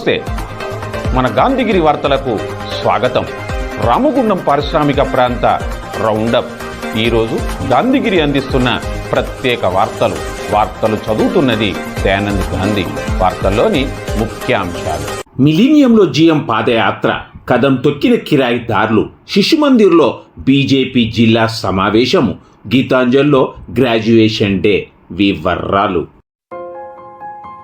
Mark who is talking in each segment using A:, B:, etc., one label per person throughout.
A: నమస్తే. మన గాంధీగిరి వార్తలకు స్వాగతం. రామగుండం పారిశ్రామిక ప్రాంత రౌండప్. ఈరోజు గాంధీగిరి అందిస్తున్న ప్రత్యేక వార్తలు. వార్తలు చదువుతున్నది దయానంద్ గాంధీ. వార్తల్లోని ముఖ్యాంశాలు. మిలీనియంలో జీఎం పాదయాత్ర. కదం తొక్కిన కిరాయిదారులు శిశుమందిర్లో బీజేపీ జిల్లా సమావేశము. గీతాంజలిలో గ్రాడ్యుయేషన్ డే వివర్రాలు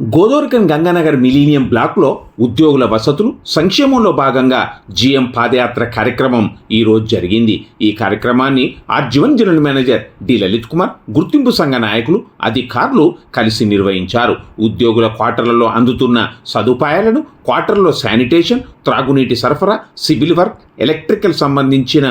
A: గోదోర్కన్ గంగానగర్ మిలీనియం బ్లాక్లో ఉద్యోగుల వసతులు సంక్షేమంలో భాగంగా జీఎం పాదయాత్ర కార్యక్రమం ఈరోజు జరిగింది. ఈ కార్యక్రమాన్ని RG one general manager D. Lalit Kumar గుర్తింపు సంఘ నాయకులు అధికారులు కలిసి నిర్వహించారు. ఉద్యోగుల క్వార్టర్లలో అందుతున్న సదుపాయాలను క్వార్టర్లో శానిటేషన్ త్రాగునీటి సరఫరా సివిల్ వర్క్ ఎలక్ట్రికల్ సంబంధించిన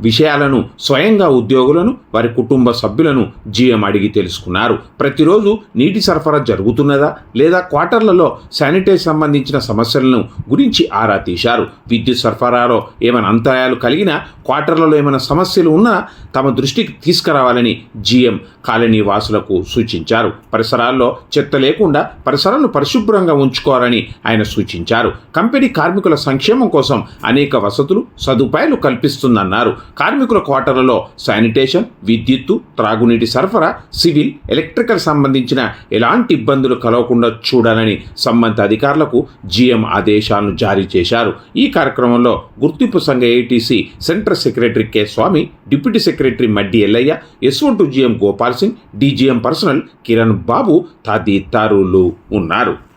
A: విషయాలను స్వయంగా ఉద్యోగులను వారి కుటుంబ సభ్యులను జీఎం అడిగి తెలుసుకున్నారు. ప్రతిరోజు నీటి సరఫరా జరుగుతున్నదా లేదా క్వార్టర్లలో శానిటైజ్ సంబంధించిన సమస్యలను గురించి ఆరా తీశారు. విద్యుత్ సరఫరాలో ఏమైనా అంతరాయాలు కలిగినా క్వార్టర్లలో ఏమైనా సమస్యలు ఉన్నా తమ దృష్టికి తీసుకురావాలని జీఎం కాలనీ వాసులకు సూచించారు. పరిసరాల్లో చెత్త లేకుండా పరిసరాలను పరిశుభ్రంగా ఉంచుకోవాలని ఆయన సూచించారు. కంపెనీ కార్మికుల సంక్షేమం కోసం అనేక వసతులు సదుపాయాలు కల్పిస్తుందన్నారు. కార్మికుల క్వార్టర్లలో శానిటేషన్ విద్యుత్తు త్రాగునీటి సరఫరా సివిల్ ఎలక్ట్రికల్ సంబంధించిన ఎలాంటి ఇబ్బందులు కలగకుండా చూడాలని సంబంధిత అధికారులకు జీఎం ఆదేశాలను జారీ చేశారు. ఈ కార్యక్రమంలో గుర్తింపు సంఘ ATC central secretary K Swamy deputy secretary Maddi Yellaiah SO to GM Gopal Singh DGM personnel Kiran Babu తదితరులు ఉన్నారు.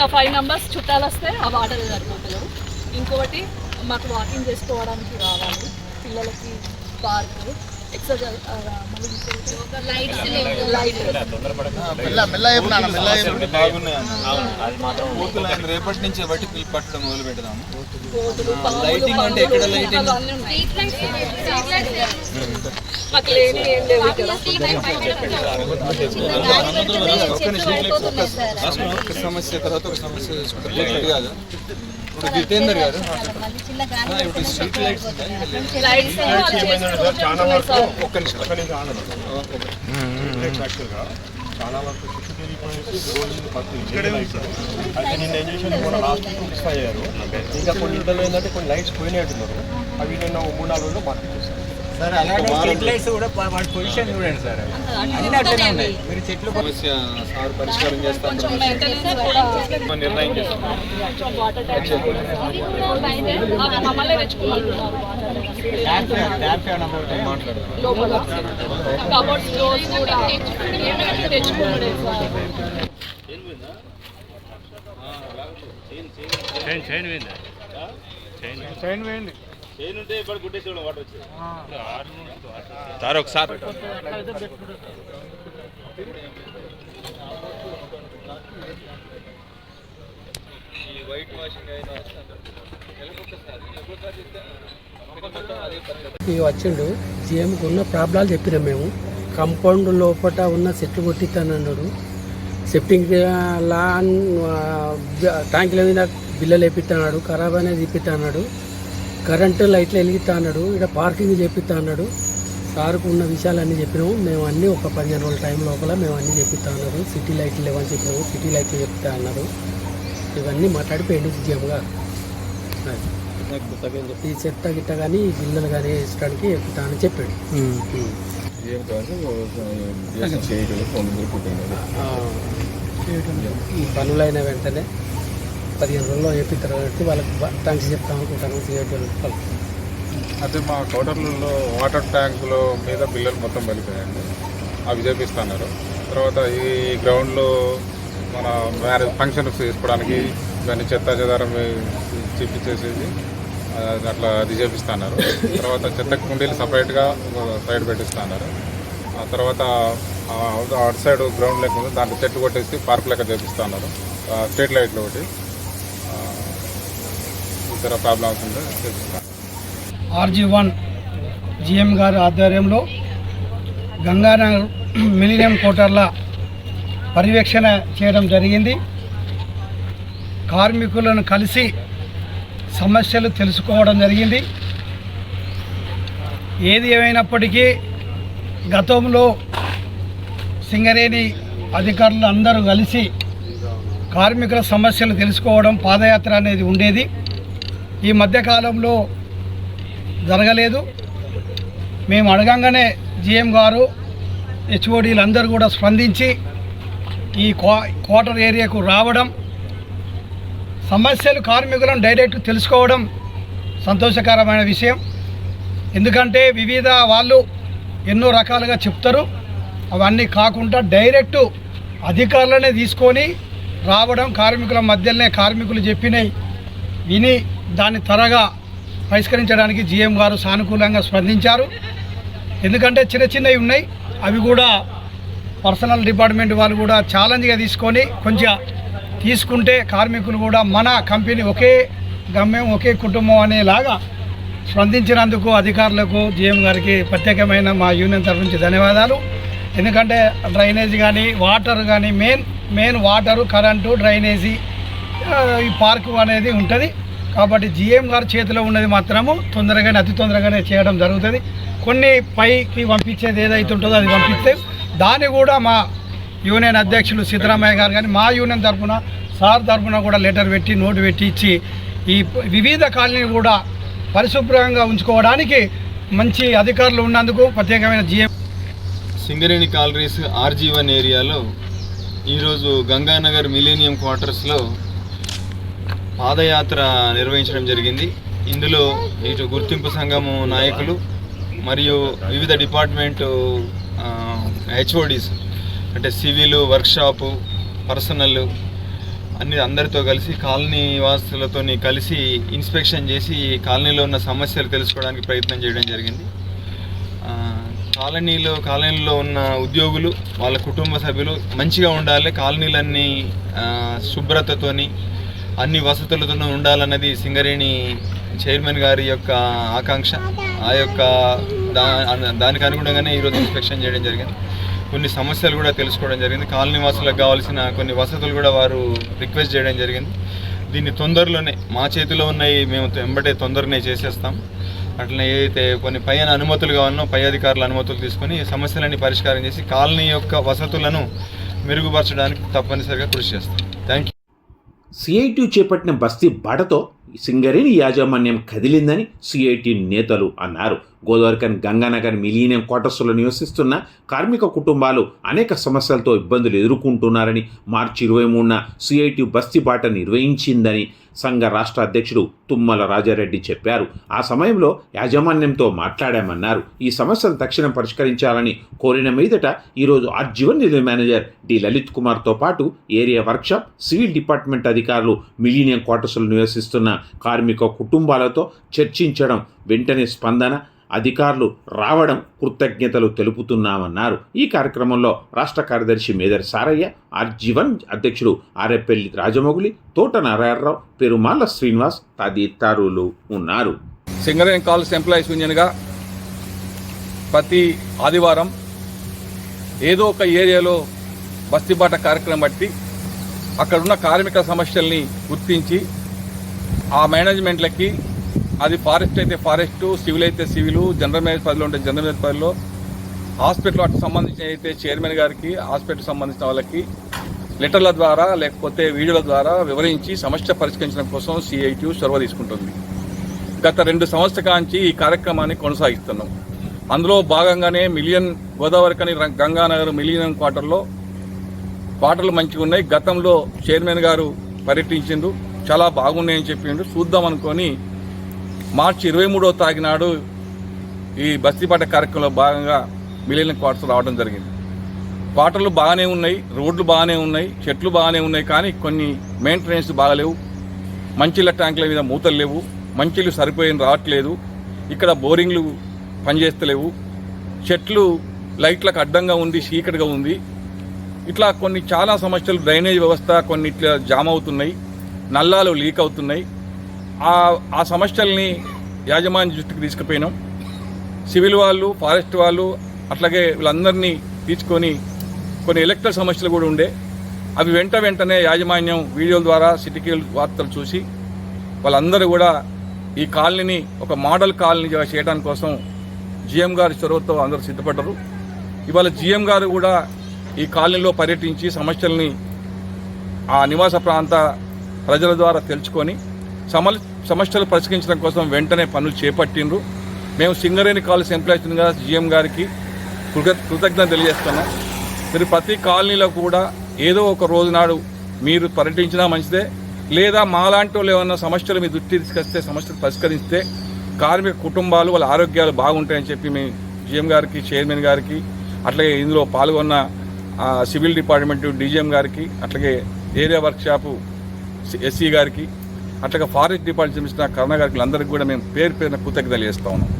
B: ఒక ఫైవ్ మెంబర్స్ చుట్టాలు వస్తే ఆ వాటర్ సరిపోతలేవు ఇంకొకటి మాకు వాకింగ్ చేసుకోవడానికి రావాలి. పిల్లలకి పార్కు
C: రేపటి నుంచి బట్టి పిలిపి పట్టడం మొదలు పెడదాము లైటింగ్ అంటే ఎక్కడ లైటింగ్? ఒక సమస్య తర్వాత ఒక సమస్య కాదు. ఇప్పుడు జితేందర్ గారు. ఇప్పుడు స్ట్రీట్ లైట్స్
D: చాలా వరకు
C: ఒక్క నిమిషం
D: ఒక్క నిమిషం. యాక్చువల్గా చాలా వరకు పాయింట్స్ ఇక్కడే. అయితే నిన్న ఏం చేసింది మన లాస్ట్ అయ్యారు. ఇంకా కొన్ని ఇళ్ళలో ఏంటంటే కొన్ని లైట్స్ పోయినట్టున్నారు. అవి నిన్న ఓ మూడు నాలుగు
C: ఒక వారం సమస్య సార్ పరిష్కారం చేస్తాం
B: కొంచెం మెయింటెనెన్స్ కూడా
C: నిర్ణయం చేస్తాం
B: కొంచెం వాటర్ ట్యాంక్స్ అవి సార్
C: సార్ ఒకసారి ఈ వైట్ వాషింగ్ అయినా
E: ఈ వచ్చిండు సీఎంకి ఉన్న ప్రాబ్లాలు చెప్పినాం మేము. కంపౌండ్ లోపల ఉన్న సెట్లు కొట్టిస్తానన్నాడు సెప్టింగ్ లాన్ ట్యాంకుల మీద బిల్లలు వేపిస్తాడు ఖరాబ్ అనేది ఇప్పిస్తా అన్నాడు కరెంటు లైట్లు వెలిగిస్తా అన్నాడు ఇక్కడ పార్కింగ్ చేపిస్తా అన్నాడు. సార్కు ఉన్న విషయాలన్నీ చెప్పినాము. మేము అన్నీ ఒక పదిహేను రోజుల టైం లోపల మేము అన్నీ చెప్పిస్తా అన్నారు సిటీ లైట్లు లేవని చెప్పినాము. సిటీ లైట్లు చెప్తా అన్నారు ఇవన్నీ మాట్లాడిపోయింది సీఎం గారు అది. ఈ చెత్త గిట్ట కానీ ఈ గిన్నెలు కానీ వేసడానికి ఎక్కుతా అని చెప్పాడు. ఈ పనులైన వెంటనే పదిహేను రోజుల్లో చెప్పిన కాబట్టి వాళ్ళకి థ్యాంక్స్ చెప్తాం అనుకుంటాను సిఐటి
F: అయితే మా కోటర్లలో వాటర్ ట్యాంకుల మీద బిల్లలు మొత్తం పడిపోయాయండి. అవి చేపిస్తున్నారు. తర్వాత ఈ గ్రౌండ్లో మన మ్యారేజ్ ఫంక్షన్స్ చేసుకోవడానికి దాన్ని చెత్త చెదారం చేసేసి అట్లా అది చేపిస్తున్నారు. తర్వాత చెత్త కుండీలు సపరేట్గా సైడ్ పెట్టిస్తున్నారు. ఆ తర్వాత అవుట్ అటు సైడ్ గ్రౌండ్ లేకుండా దాంట్లో చెట్టు కొట్టేసి పార్క్ లెక్క చేపిస్తున్నారు. స్ట్రీట్ లైట్లు ఒకటి. ఏమైనా ప్రాబ్లం అవుతుందో? చేపిస్తాను
G: ఆర్జీ వన్ జిఎం గారి ఆధ్వర్యంలో గంగానగర్ మిలీనియం కోటర్ల పర్యవేక్షణ చేయడం జరిగింది. కార్మికులను కలిసి సమస్యలు తెలుసుకోవడం జరిగింది. ఏది ఏమైనప్పటికీ గతంలో సింగరేణి అధికారులు అందరూ కలిసి కార్మికుల సమస్యలు తెలుసుకోవడం పాదయాత్ర అనేది ఉండేది. ఈ మధ్యకాలంలో జరగలేదు. మేము అడగంగానే జిఎం గారు హెచ్ఓడీలు అందరూ కూడా స్పందించి ఈ క్వా- క్వార్టర్ ఏరియాకు రావడం సమస్యలు కార్మికులను డైరెక్ట్ తెలుసుకోవడం సంతోషకరమైన విషయం. ఎందుకంటే వివిధ వాళ్ళు ఎన్నో రకాలుగా చెప్తారు. అవన్నీ కాకుండా డైరెక్ట్ అధికారులనే తీసుకొని రావడం కార్మికుల మధ్యలోనే కార్మికులు చెప్పినవి విని దాన్ని త్వరగా పరిష్కరించడానికి జీఎం గారు సానుకూలంగా స్పందించారు. ఎందుకంటే చిన్న చిన్నవి ఉన్నాయి. అవి కూడా పర్సనల్ డిపార్ట్మెంట్ వాళ్ళు కూడా ఛాలెంజ్గా తీసుకొని కొంచెం తీసుకుంటే కార్మికులు కూడా మన కంపెనీ ఒకే గమ్యం ఒకే కుటుంబం అనేలాగా స్పందించినందుకు అధికారులకు జిఎం గారికి ప్రత్యేకమైన మా యూనియన్ తరఫు నుంచి ధన్యవాదాలు. ఎందుకంటే డ్రైనేజ్ కానీ వాటర్ కానీ main main water current drainage ఈ పార్కు అనేది ఉంటుంది. కాబట్టి జిఎం గారి చేతిలో ఉన్నది మాత్రము తొందరగానే అతి తొందరగానే చేయడం జరుగుతుంది. కొన్ని పైకి పంపించేది ఏదైతే ఉంటుందో అది పంపిస్తే దాన్ని కూడా మా యూనియన్ అధ్యక్షులు సిద్ధరామయ్య గారు కానీ మా యూనియన్ తరఫున సార్ తరఫున కూడా లెటర్ పెట్టి నోటు పెట్టి ఇచ్చి ఈ వివిధ కాలనీలు కూడా పరిశుభ్రంగా ఉంచుకోవడానికి మంచి అధికారులు ఉన్నందుకు ప్రత్యేకమైన జిఎం
H: సింగరేణి కాలరీస్ ఆర్జీవన్ ఏరియాలో ఈరోజు గంగానగర్ మిలీనియం క్వార్టర్స్లో పాదయాత్ర నిర్వహించడం జరిగింది. ఇందులో ఇటు గుర్తింపు సంఘము నాయకులు మరియు వివిధ డిపార్ట్మెంటు హెచ్ఓడీస్ అంటే సివిల్ వర్క్షాపు పర్సనల్ అన్ని అందరితో కలిసి కాలనీ వాసులతో కలిసి ఇన్స్పెక్షన్ చేసి కాలనీలో ఉన్న సమస్యలు తెలుసుకోవడానికి ప్రయత్నం చేయడం జరిగింది. కాలనీలో కాలనీలో ఉన్న ఉద్యోగులు వాళ్ళ కుటుంబ సభ్యులు మంచిగా ఉండాలి. కాలనీలన్నీ శుభ్రతతోని అన్ని వసతులతో ఉండాలన్నది సింగరేణి చైర్మన్ గారి యొక్క ఆకాంక్ష. ఆ యొక్క దా దానికి అనుగుణంగానే ఈరోజు ఇన్స్పెక్షన్ చేయడం జరిగింది. కొన్ని సమస్యలు కూడా తెలుసుకోవడం జరిగింది. కాలనీ వాసులకు కావాల్సిన కొన్ని వసతులు కూడా వారు రిక్వెస్ట్ చేయడం జరిగింది. దీన్ని తొందరలోనే మా చేతిలో ఉన్నాయి మేము వెంబటే తొందరనే చేసేస్తాం. అట్లనే ఏదైతే కొన్ని పైన అనుమతులు కావాలనో పై అధికారుల అనుమతులు తీసుకొని సమస్యలన్నీ పరిష్కారం చేసి కాలనీ యొక్క వసతులను మెరుగుపరచడానికి తప్పనిసరిగా కృషి చేస్తాం. థ్యాంక్ యూ
A: సిఐటి చేపట్టిన బస్తీ బాటతో సింగరేణి యాజమాన్యం కదిలిందని సిఐటి నేతలు అన్నారు. గోదావరికన్ గంగానగర్ మిలీనియం క్వార్టర్స్లో నివసిస్తున్న కార్మిక కుటుంబాలు అనేక సమస్యలతో ఇబ్బందులు ఎదుర్కొంటున్నారని మార్చి ఇరవై మూడున సిఐటి బస్తీ బాట నిర్వహించిందని సంఘ రాష్ట్ర అధ్యక్షుడు తుమ్మల రాజారెడ్డి చెప్పారు. ఆ సమయంలో యాజమాన్యంతో మాట్లాడామన్నారు. ఈ సమస్యను తక్షణం పరిష్కరించాలని కోరిన మీదట ఈరోజు ఆర్జీవన్ నిధి మేనేజర్ డి. లలిత్ కుమార్తో పాటు ఏరియా వర్క్షాప్ సివిల్ డిపార్ట్మెంట్ అధికారులు మిలీనియం క్వార్టర్స్లో నివసిస్తున్న కార్మిక కుటుంబాలతో చర్చించడం వెంటనే స్పందన అధికారులు రావడం కృతజ్ఞతలు తెలుపుతున్నామన్నారు. ఈ కార్యక్రమంలో రాష్ట్ర కార్యదర్శి మేదర్ సారయ్య ఆర్జీవన్ అధ్యక్షుడు ఆరెపల్లి రాజమౌళి తోట నారాయణరావు పెరుమాళ్ళ శ్రీనివాస్ తదితరులు ఉన్నారు.
I: సింగరేణి కాలేజ్ ఎంప్లాయీస్ యూనియన్గా ప్రతి ఆదివారం ఏదో ఒక ఏరియాలో బస్తీబాట కార్యక్రమం బట్టి అక్కడున్న కార్మిక సమస్యల్ని గుర్తించి ఆ మేనేజ్మెంట్లకి అది ఫారెస్ట్ అయితే ఫారెస్ట్ సివిల్ అయితే సివిల్ జనరల్ మేనేజ్ పదిలో ఉంటే జనరల్ మేనేజ్ పదిలో హాస్పిటల్ వాటికి సంబంధించిన అయితే చైర్మన్ గారికి హాస్పిటల్ సంబంధించిన వాళ్ళకి లెటర్ల ద్వారా లేకపోతే వీడియోల ద్వారా వివరించి సమస్య పరిష్కరించడం కోసం సిఐటి చొరవ తీసుకుంటుంది. గత రెండు సంవత్సరాల కాంచి ఈ కార్యక్రమాన్ని కొనసాగిస్తున్నాం. అందులో భాగంగానే మిలియన్ గోదావరికని రం- గంగానగర్ మిలియన్ క్వార్టర్లో క్వార్టర్లు మంచిగా ఉన్నాయి గతంలో చైర్మన్ గారు పర్యటించిండు చాలా బాగున్నాయని చెప్పిండు. చూద్దాం అనుకొని మార్చి ఇరవై మూడవ తారీఖు తాగినాడు ఈ బస్తీపాట కార్యక్రమంలో భాగంగా మిలియన్ క్వార్టర్స్ రావడం జరిగింది. క్వార్టర్లు బాగానే ఉన్నాయి రోడ్లు బాగానే ఉన్నాయి చెట్లు బాగానే ఉన్నాయి కానీ కొన్ని మెయింటెనెన్స్ బాగలేవు. మంచిళ్ళ ట్యాంకుల మీద మూతలు లేవు మంచిలు సరిపోయిన రావట్లేదు ఇక్కడ బోరింగ్లు పనిచేస్తలేవు చెట్లు లైట్లకు అడ్డంగా ఉంది చీకటిగా ఉంది. ఇట్లా కొన్ని చాలా సమస్యలు డ్రైనేజ్ వ్యవస్థ కొన్ని ఇట్లా జామ్ అవుతున్నాయి. నల్లాలు లీక్ అవుతున్నాయి. ఆ ఆ సమస్యల్ని యాజమాన్య దృష్టికి తీసుకుపోయినాం. సివిల్ వాళ్ళు ఫారెస్ట్ వాళ్ళు అట్లాగే వీళ్ళందరినీ తీసుకొని కొన్ని ఎలక్ట్రల్ సమస్యలు కూడా ఉండే. అవి వెంట వెంటనే యాజమాన్యం వీడియోల ద్వారా సిటీకి వార్తలు చూసి వాళ్ళందరూ కూడా ఈ కాలనీని ఒక మోడల్ కాలనీగా చేయడానికి కోసం జిఎం గారి చొరవతో అందరూ సిద్ధపడ్డారు. ఇవాళ జిఎం గారు కూడా ఈ కాలనీలో పర్యటించి సమస్యల్ని ఆ నివాస ప్రాంత ప్రజల ద్వారా తెలుసుకొని సమల్ సమస్యలు పరిష్కరించడం కోసం వెంటనే పనులు చేపట్టిండ్రు. మేము సింగరేణి కాలేజ్ ఎంప్లాయీస్గా జిఎం గారికి కృత కృతజ్ఞత తెలియజేస్తున్నాం. మీరు ప్రతి కాలనీలో కూడా ఏదో ఒక రోజు నాడు మీరు పర్యటించినా మంచిదే. లేదా మాలాంటి వాళ్ళు ఏమన్నా సమస్యలు మీ దృష్టి తీసుకొస్తే సమస్యలు పరిష్కరిస్తే కార్మిక కుటుంబాలు వాళ్ళ ఆరోగ్యాలు బాగుంటాయని చెప్పి మీ జిఎం గారికి చైర్మన్ గారికి అట్లాగే ఇందులో పాల్గొన్న సివిల్ డిపార్ట్మెంట్ డీజీఎం గారికి అట్లాగే ఏరియా వర్క్షాపు ఎస్సీ గారికి అట్లాగే ఫారెస్ట్ డిపార్ట్మెంట్ చెందిన కరుణ గారికి అందరికీ కూడా మేము పేరు పేరున కృతజ్ఞతలు చేస్తా ఉన్నాం.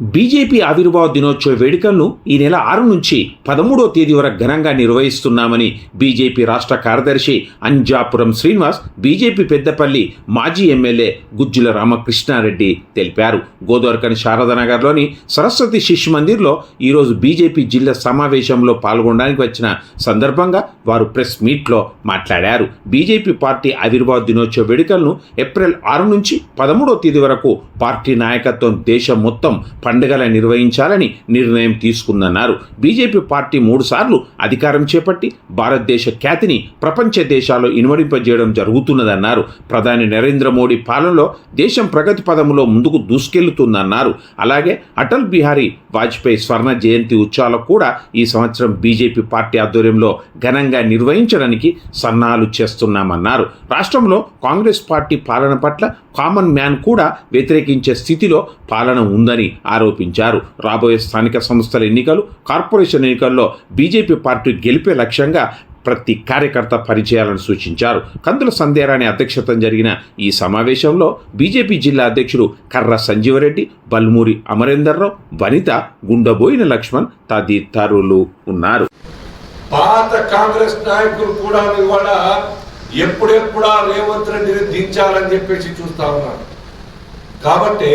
A: బీజేపీ ఆవిర్భావ దినోత్సవ వేడుకలను ఈ నెల ఆరు నుంచి పదమూడో తేదీ వరకు ఘనంగా నిర్వహిస్తున్నామని బీజేపీ రాష్ట్ర కార్యదర్శి అంజాపురం శ్రీనివాస్ బీజేపీ పెద్దపల్లి మాజీ ఎమ్మెల్యే గుజ్జుల రామకృష్ణారెడ్డి తెలిపారు. గోదావరికని శారదానగర్లోని సరస్వతి శిశు మందిర్లో ఈరోజు బీజేపీ జిల్లా సమావేశంలో పాల్గొనడానికి వచ్చిన సందర్భంగా వారు ప్రెస్ మీట్లో మాట్లాడారు. బీజేపీ పార్టీ ఆవిర్భావ దినోత్సవ వేడుకలను ఏప్రిల్ ఆరు నుంచి పదమూడో తేదీ వరకు పార్టీ నాయకత్వం దేశం మొత్తం పండుగల నిర్వహించాలని నిర్ణయం తీసుకుందన్నారు. బీజేపీ పార్టీ మూడుసార్లు అధికారం చేపట్టి భారతదేశ ఖ్యాతిని ప్రపంచ దేశాల్లో ఇనుమడింపజేయడం జరుగుతున్నదన్నారు. ప్రధాని నరేంద్ర మోడీ పాలనలో దేశం ప్రగతి పదంలో ముందుకు దూసుకెళ్తుందన్నారు అలాగే అటల్ బిహారీ వాజ్పేయి స్వర్ణ జయంతి ఉత్సవాలకు కూడా ఈ సంవత్సరం బీజేపీ పార్టీ ఆధ్వర్యంలో ఘనంగా నిర్వహించడానికి సన్నాహాలు చేస్తున్నామన్నారు. రాష్ట్రంలో కాంగ్రెస్ పార్టీ పాలన పట్ల కామన్ మ్యాన్ కూడా వ్యతిరేకించే స్థితిలో పాలన ఉందని ఆరోపించారు. రాబోయే స్థానిక సంస్థల ఎన్నికలు కార్పొరేషన్ ఎన్నికల్లో బీజేపీ పార్టీ గెలిపే లక్ష్యంగా ప్రతి కార్యకర్త పరిచయాలను సూచించారు. కందుల సంధ్యారాణి అధ్యక్షతన జరిగిన ఈ సమావేశంలో బీజేపీ జిల్లా అధ్యక్షుడు కర్ర సంజీవరెడ్డి బల్మూరి అమరేందర్రావు వనిత గుండబోయిన లక్ష్మణ్ తదితరులు ఉన్నారు.
J: పాత కాంగ్రెస్ నాయకులు కూడా ఇవాళ ఎప్పుడెప్పుడా రేవంత్ రెడ్డిని దించాలని చెప్పేసి చూస్తా ఉన్నారు. కాబట్టి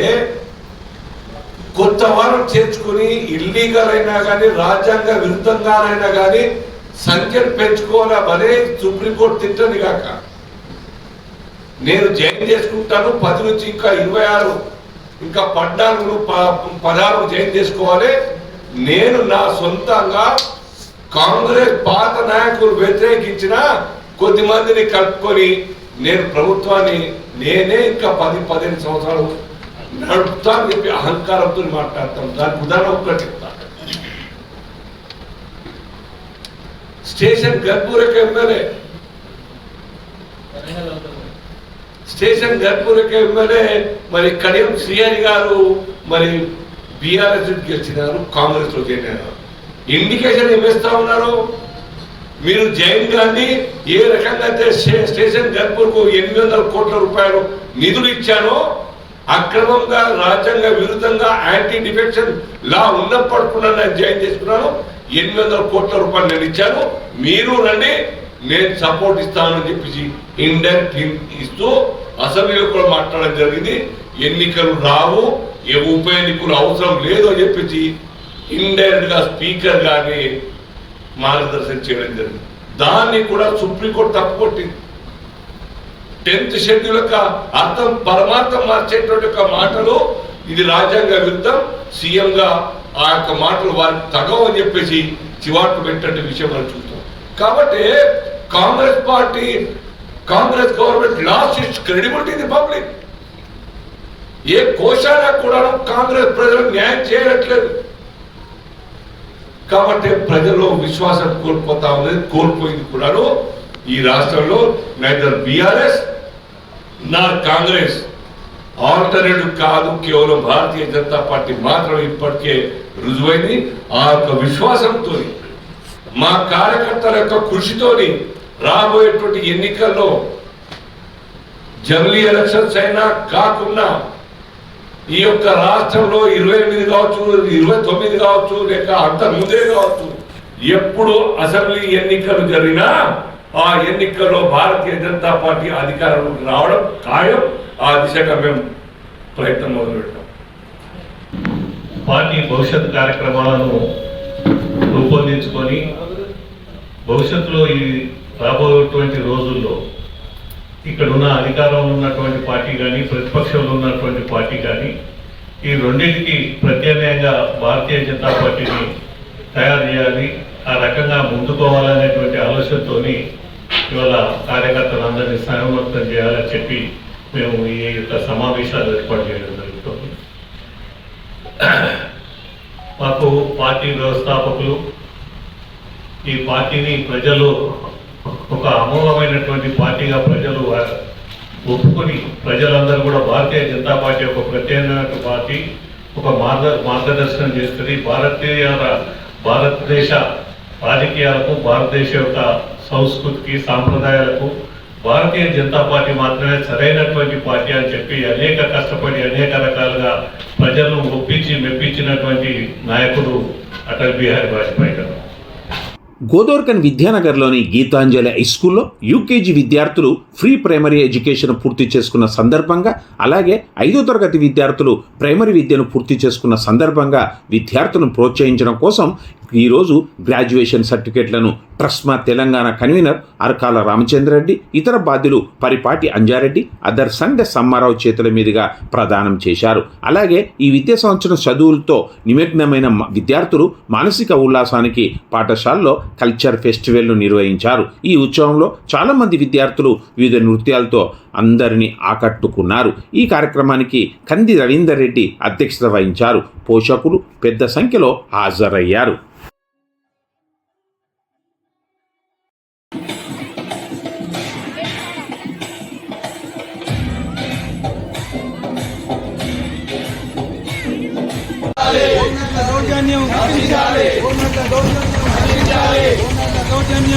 J: కొత్త వారం చేర్చుకుని ఇల్లీగల్ అయినా కానీ రాజ్యాంగ విరుద్ధంగానైనా కానీ సంఖ్యను పెంచుకోవాలనే సుప్రీంకోర్టు తిట్టని కాక. నేను జాయిన్ చేసుకుంటాను పది నుంచి ఇంకా ఇరవై ఆరు ఇంకా పద్నాలుగు ప- పదహారు జాయిన్ చేసుకోవాలి. నేను నా సొంతంగా కాంగ్రెస్ పాత నాయకులు వ్యతిరేకించిన కొద్ది మందిని కలుపుకొని నేను ప్రభుత్వాన్ని నేనే ఇంకా పది పదిహేను సంవత్సరాలు నడుపుతా చెప్పి అహంకారంతో మాట్లాడతాం. దానికి ఉదాహరణ ఒక్కటి చెప్తాను. స్టేషన్ గర్భూరకే ఎమ్మెల్యే. స్టేషన్ గర్భూరకే ఎమ్మెల్యే. మరి కడియం శ్రీహరి గారు మరి బీఆర్ఎస్ గెలిచినారు కాంగ్రెస్లో చేరినారు. ఇండికేషన్ ఏమిస్తా ఉన్నారు? మీరు జైన్ గాంధీ ఏ రకంగా అయితే స్టేషన్ గర్పూర్కు ఎనిమిది వందల కోట్ల రూపాయలు నిధులు ఇచ్చానో అక్రమంగా రాజ్యాంగ విరుద్ధంగా యాంటీ డిఫెక్షన్ లా ఉన్నప్పుడు కూడా నేను జాయిన్ చేసుకున్నాను. ఎనిమిది వందల కోట్ల రూపాయలు నేను ఇచ్చాను. మీరు రండి నేను సపోర్ట్ ఇస్తానని చెప్పేసి ఇండైరెక్ట్ ఇస్తూ అసెంబ్లీలో కూడా మాట్లాడడం జరిగింది. ఎన్నికలు రావు ఏ ఉప ఎన్నికలు అవసరం లేదు అని చెప్పేసి ఇండైరెక్ట్గా స్పీకర్ గారిని మార్గదర్శనం చేయడం జరిగింది. దాన్ని కూడా సుప్రీంకోర్టు తప్పుకొట్టింది. టెన్త్ షెడ్యూల్ యొక్క అర్థం పరమార్థం మార్చేటువంటి యొక్క మాటలు ఇది రాజ్యాంగ విరుద్ధం. సీఎంగా ఆ యొక్క మాటలు వారికి తగవు అని చెప్పేసి చివాట్లు పెట్టే విషయం మనం చూస్తాం. కాబట్టి Congress party Congress government lost its credibility in public. ఏ కోశానా కూడా కాంగ్రెస్ ప్రజలు న్యాయం చేయట్లేదు. కాబట్టి ప్రజల్లో విశ్వాసం కోల్పోతా ఉన్నది కోల్పోయింది కూడాను ఈ రాష్ట్రంలో నైదర్ బీఆర్ఎస్ నా కాంగ్రెస్ ఆల్టర్నేటివ్ కాదు కేవలం భారతీయ జనతా పార్టీ మాత్రం ఇప్పటికే రుజువైంది. ఆ యొక్క విశ్వాసంతో మా కార్యకర్తల యొక్క కృషితోని రాబోయేటువంటి ఎన్నికల్లో జమిలీ ఎలక్షన్స్ అయినా కాకుండా ఈ యొక్క రాష్ట్రంలో ఇరవై ఎనిమిది కావచ్చు ఇరవై తొమ్మిది కావచ్చు లేక అంత ముందే కావచ్చు ఎప్పుడు అసెంబ్లీ ఎన్నికలు జరిగినా ఆ ఎన్నికల్లో భారతీయ జనతా పార్టీ అధికారంలోకి రావడం ఖాయం. ఆ దిశగా మేము ప్రయత్నం మొదలుపెట్టాం
K: పార్టీ భవిష్యత్ కార్యక్రమాలను రూపొందించుకొని భవిష్యత్తులో ఈ రాబోయేటువంటి రోజుల్లో ఇక్కడ ఉన్న అధికారంలో ఉన్నటువంటి పార్టీ కానీ ప్రతిపక్షంలో ఉన్నటువంటి పార్టీ కానీ ఈ రెండింటికి ప్రత్యామ్నాయంగా భారతీయ జనతా పార్టీని తయారు చేయాలి. ముందుకోవాలనేటువంటి ఆలోచనతోని ఇవాళ కార్యకర్తలందరినీ సహమతం చేయాలని చెప్పి మేము ఈ యొక్క సమావేశాలు ఏర్పాటు చేయడం జరుగుతుంది. మాకు పార్టీ వ్యవస్థాపకులు ఈ పార్టీని ప్రజలు ఒక అమోఘమైనటువంటి పార్టీగా ప్రజలు ఒప్పుకొని ప్రజలందరూ కూడా భారతీయ జనతా పార్టీ ఒక ప్రత్యేకమైన పార్టీ ఒక మార్గ మార్గదర్శనం చేస్తుంది. భారతీయ భారతదేశ రాజకీయాలకు భారతదేశ యొక్క సంస్కృతికి సాంప్రదాయాలకు భారతీయ జనతా పార్టీ మాత్రమే సరైనటువంటి పార్టీ అని చెప్పి అనేక కష్టపడి అనేక రకాలుగా ప్రజలను ఒప్పించి మెప్పించినటువంటి నాయకుడు అటల్ బిహారీ వాజ్పేయి గారు.
A: గోదోర్కన్ విద్యానగర్లోని గీతాంజలి హై స్కూల్లో యూకేజీ విద్యార్థులు ఫ్రీ ప్రైమరీ ఎడ్యుకేషన్ పూర్తి చేసుకున్న సందర్భంగా అలాగే ఐదో తరగతి విద్యార్థులు ప్రైమరీ విద్యను పూర్తి చేసుకున్న సందర్భంగా విద్యార్థులను ప్రోత్సహించడం కోసం ఈరోజు గ్రాడ్యుయేషన్ సర్టిఫికెట్లను ట్రస్మా తెలంగాణ కన్వీనర్ అరకాల రామచంద్రరెడ్డి ఇతర బాధ్యులు పరిపాటి అంజారెడ్డి అదర్ సండే సమ్మారావు చేతుల మీదుగా ప్రదానం చేశారు. అలాగే ఈ విద్యా సంవత్సరం చదువులతో నిమగ్నమైన విద్యార్థులు మానసిక ఉల్లాసానికి పాఠశాలలో కల్చర్ ఫెస్టివల్ను నిర్వహించారు. ఈ ఉత్సవంలో చాలామంది విద్యార్థులు వివిధ నృత్యాలతో అందరినీ ఆకట్టుకున్నారు. ఈ కార్యక్రమానికి కంది రవీందర్ రెడ్డి అధ్యక్షత వహించారు. పోషకులు పెద్ద సంఖ్యలో హాజరయ్యారు.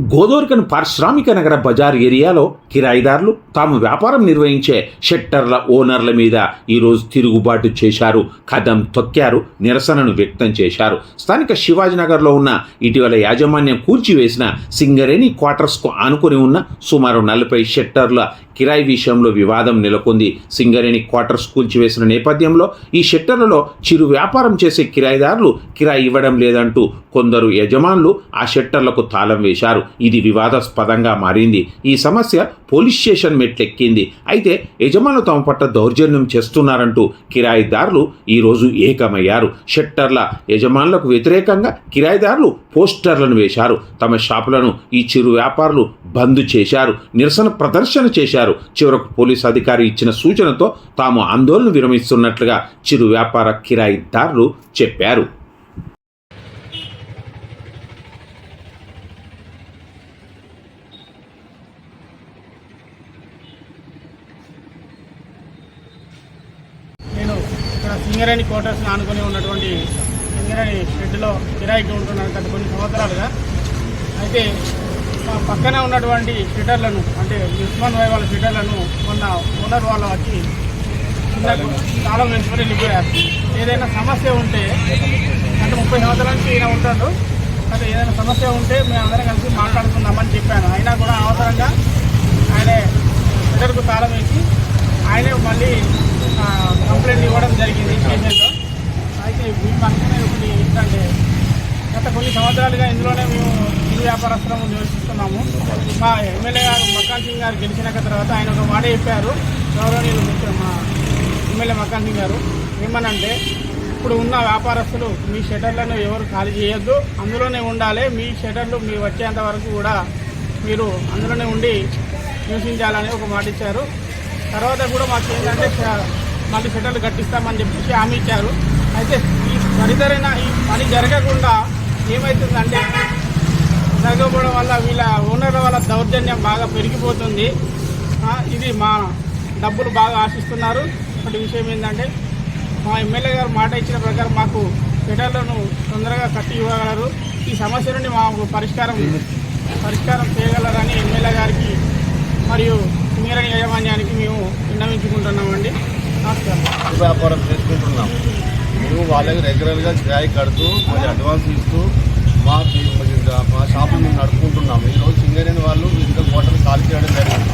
A: గోదోర్కన్ పారిశ్రామిక నగర బజార్ ఏరియాలో కిరాయిదారులు తాము వ్యాపారం నిర్వహించే షెట్టర్ల ఓనర్ల మీద ఈరోజు తిరుగుబాటు చేశారు. కదం తొక్కారు నిరసనను వ్యక్తం చేశారు. స్థానిక శివాజీనగర్లో ఉన్న ఇటీవల యాజమాన్యం కూల్చివేసిన సింగరేణి క్వార్టర్స్కు ఆనుకుని ఉన్న సుమారు నలభై షెట్టర్ల కిరాయి విషయంలో వివాదం నెలకొంది. సింగరేణి క్వార్టర్స్ కూల్చివేసిన నేపథ్యంలో ఈ షెట్టర్లలో చిరు వ్యాపారం చేసే కిరాయిదారులు కిరాయి ఇవ్వడం లేదంటూ కొందరు యజమానులు ఆ షెట్టర్లకు తాళం వేశారు. ఇది వివాదాస్పదంగా మారింది. ఈ సమస్య పోలీస్ స్టేషన్ మెట్లెక్కింది. అయితే యజమానులు తమ పట్ల దౌర్జన్యం చేస్తున్నారంటూ కిరాయిదారులు ఈరోజు ఏకమయ్యారు. షెట్టర్ల యజమానులకు వ్యతిరేకంగా కిరాయిదారులు పోస్టర్లను వేశారు. తమ షాపులను ఈ చిరు వ్యాపారులు బంద్ చేశారు. నిరసన ప్రదర్శన చేశారు. చివరకు పోలీస్ అధికారి ఇచ్చిన సూచనతో తాము ఆందోళన విరమిస్తున్నట్లుగా చిరు వ్యాపార కిరాయిదారులు చెప్పారు.
L: నేను ఇక్కడ సింగరేణి క్వార్టర్స్ ఆనుకొని ఉన్నటువంటి సింగరేణి షెడ్లో కిరాయికి ఉంటున్నాను. గత కొన్ని సంవత్సరాలుగా. అయితే మా పక్కనే ఉన్నటువంటి షెటర్లను అంటే ఉస్మాన్ భాయ్ వాళ్ళ షెటర్లను మొన్న ఓనర్ వాళ్ళు వచ్చి కాలం తాళం వేసుకొని వెళ్ళిపోయారు. ఏదైనా సమస్య ఉంటే అంటే ముప్పై సంవత్సరాల నుంచి ఈయన ఉంటాడు. అంటే ఏదైనా సమస్య ఉంటే మేము అందరం కలిసి మాట్లాడుకుందామని చెప్పాను. అయినా కూడా అవసరంగా ఆయన షెటర్కు తాళం వేసి ఆయనే మళ్ళీ కంప్లైంట్ ఇవ్వడం జరిగింది అయితే మేము పక్కనే ఒకటి ఏంటంటే గత కొన్ని సంవత్సరాలుగా ఇందులోనే మేము ఇరు వ్యాపారస్తులము నివసిస్తున్నాము. మా ఎమ్మెల్యే గారు మక్కాన్ సింగ్ గారు గెలిచినాక తర్వాత ఆయన ఒక మాట చెప్పారు. గౌరవనీయులు ముఖ్య మా ఎమ్మెల్యే మక్కాన్ సింగ్ గారు. ఏమనంటే ఇప్పుడు ఉన్న వ్యాపారస్తులు మీ షటర్లను ఎవరు ఖాళీ చేయొద్దు. అందులోనే ఉండాలి. మీ షటర్లు మీ వచ్చేంత వరకు కూడా మీరు అందులోనే ఉండి నివసించాలని ఒక మాట ఇచ్చారు. తర్వాత కూడా మాకు ఏంటంటే మళ్ళీ షటర్లు కట్టిస్తామని చెప్పేసి హామీ ఇచ్చారు. అయితే ఈ సరిదరైన ఈ పని జరగకుండా ఏమవుతుందంటే తగ్గకపోవడం వల్ల వీళ్ళ ఓనర్ల వల్ల దౌర్జన్యం బాగా పెరిగిపోతుంది. ఇది మా డబ్బులు బాగా ఆశిస్తున్నారు. ఒకటి విషయం ఏంటంటే మా ఎమ్మెల్యే గారు మాట ఇచ్చిన ప్రకారం మాకు షెటర్లను తొందరగా కట్టి ఇవ్వగలరు. ఈ సమస్య నుండి మాకు పరిష్కారం పరిష్కారం చేయగలరని ఎమ్మెల్యే గారికి మరియు సింగరేణి యాజమాన్యానికి మేము విన్నవించుకుంటున్నామండి. నమస్కారం.
M: వ్యాపారం చేసుకుంటున్నాం. మేము వాళ్ళకి రెగ్యులర్గా కిరాయి కడుతూ మరి అడ్వాన్స్ ఇస్తూ మా మా షాపులు మేము నడుపుకుంటున్నాము. ఈరోజు సింగరేణి వాళ్ళు ఇంకా కోటలు ఖాళీ చేయడం జరిగింది.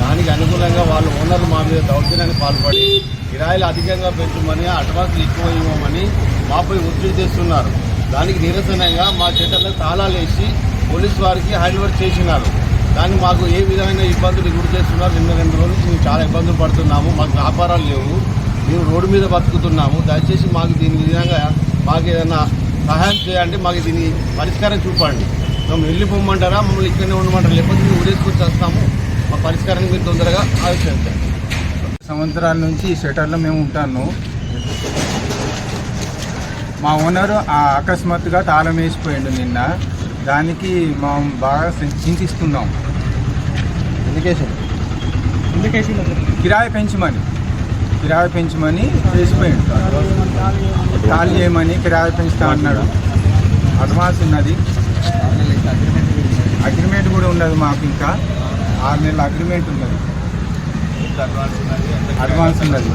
M: దానికి అనుగుణంగా వాళ్ళు ఓనర్లు మా మీద దౌర్జన్యానికి పాల్పడి కిరాయిలు అధికంగా పెంచమని అడ్వాన్స్ ఎక్కువ ఇవ్వమని మాపై ఒత్తిడి చేస్తున్నారు. దానికి నిరసనగా మా చెట్టలకు తాళాలు వేసి పోలీస్ వారికి హ్యాండ్ ఓవర్ చేసినారు. కానీ మాకు ఏ విధమైన ఇబ్బందులు గురి చేస్తున్నారు? నిన్న రెండు రోజులు మేము చాలా ఇబ్బందులు పడుతున్నాము. మాకు వ్యాపారాలు లేవు. మేము రోడ్డు మీద బతుకుతున్నాము. దయచేసి మాకు దీని విధంగా మాకు ఏదైనా సహాయం చేయండి. మాకు దీని పరిష్కారం చూపండి. మమ్మల్ని వెళ్ళిపోమంటారా? మమ్మల్ని ఇక్కడనే ఉండమంటారా? లేకపోతే మేము ఊరేసుకొచ్చి వస్తాము. మా పరిష్కారాన్ని మీరు తొందరగా ఆలోచించండి.
N: సంవత్సరాల నుంచి ఈ షటర్లో మేము ఉంటాను. మా ఓనరు ఆ అకస్మాత్తుగా తాళం వేసిపోయిండు నిన్న. దానికి మేము బాగా చింతిస్తున్నాం.
M: ఎందుకేసం
N: కిరాయి పెంచమని. కిరాయి పెంచమని వేసిపోయిండు ఖాళీ చేయమని కిరాయి పెంచుతా అన్నాడు. అడ్వాన్స్ ఉన్నది. అగ్రిమెంట్ కూడా ఉన్నది మాకు ఇంకా. ఆరు నెలల అగ్రిమెంట్ ఉన్నది. అడ్వాన్స్ ఉన్నది.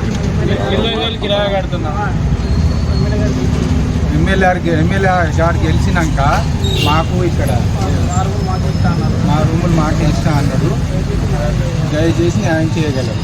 N: ఎమ్మెల్యే ఎమ్మెల్యే గారు గెలిచినాక మాకు ఇక్కడ మా రూములు మాకు ఇస్తా అన్నాడు. దయచేసి న్యాయం చేయగలరు.